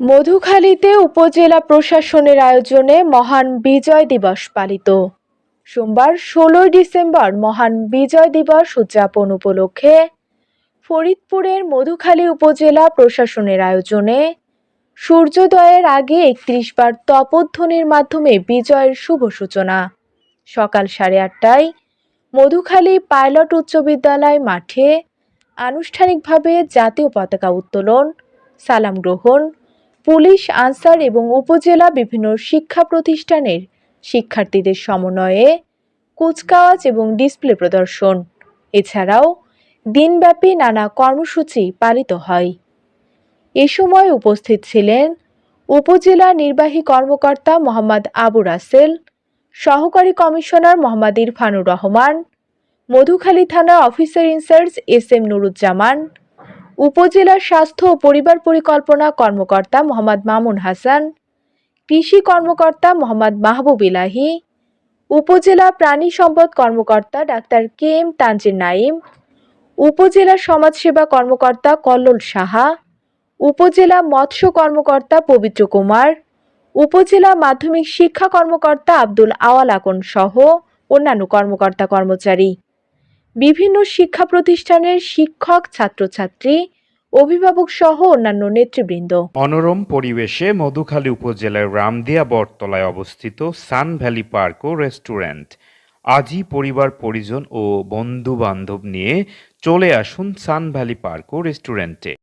মধুখালীতে উপজেলা প্রশাসনের আয়োজনে মহান বিজয় দিবস পালিত। সোমবার ষোলোই ডিসেম্বর মহান বিজয় দিবস উদযাপন উপলক্ষে ফরিদপুরের মধুখালী উপজেলা প্রশাসনের আয়োজনে সূর্যোদয়ের আগে একত্রিশ বার তপধ্বনির মাধ্যমে বিজয়ের শুভ সূচনা। সকাল সাড়ে আটটায় মধুখালী পাইলট উচ্চ বিদ্যালয় মাঠে আনুষ্ঠানিকভাবে জাতীয় পতাকা উত্তোলন, সালাম গ্রহণ পুলিশ, আনসার এবং উপজেলা বিভিন্ন শিক্ষা প্রতিষ্ঠানের শিক্ষার্থীদের সমন্বয়ে কুচকাওয়াজ এবং ডিসপ্লে প্রদর্শন। এছাড়াও দিনব্যাপী নানা কর্মসূচি পালিত হয়। এ সময় উপস্থিত ছিলেন উপজেলা নির্বাহী কর্মকর্তা মোহাম্মদ আবু রাসেল, সহকারী কমিশনার মোহাম্মদ ইরফানুর রহমান, মধুখালী থানা officer in charge S M Nuruzzaman উপজেলা স্বাস্থ্য ও পরিবার পরিকল্পনা কর্মকর্তা মোহাম্মদ মামুন হাসান, কৃষি কর্মকর্তা মোহাম্মদ মাহবুব ইলাহি, উপজেলা প্রাণী সম্পদ কর্মকর্তা doctor K M Tanjir Naim, উপজেলা সমাজসেবা কর্মকর্তা কল্লোল সাহা, উপজেলা মৎস্য কর্মকর্তা পবিত্র কুমার, উপজেলা মাধ্যমিক শিক্ষা কর্মকর্তা আব্দুল আওয়াল আকন সহ অন্যান্য কর্মকর্তা কর্মচারী। বিভিন্ন শিক্ষা প্রতিষ্ঠানের শিক্ষক, ছাত্রছাত্রী, অভিভাবক সহ অন্যান্য নেতৃবৃন্দ। মনোরম পরিবেশে মধুখালী উপজেলার রামদিয়া বটতলায় অবস্থিত সান ভ্যালি পার্ক ও রেস্টুরেন্ট। আজই পরিবার, পরিজন ও বন্ধু বান্ধব নিয়ে চলে আসুন সান ভ্যালি পার্ক ও রেস্টুরেন্টে।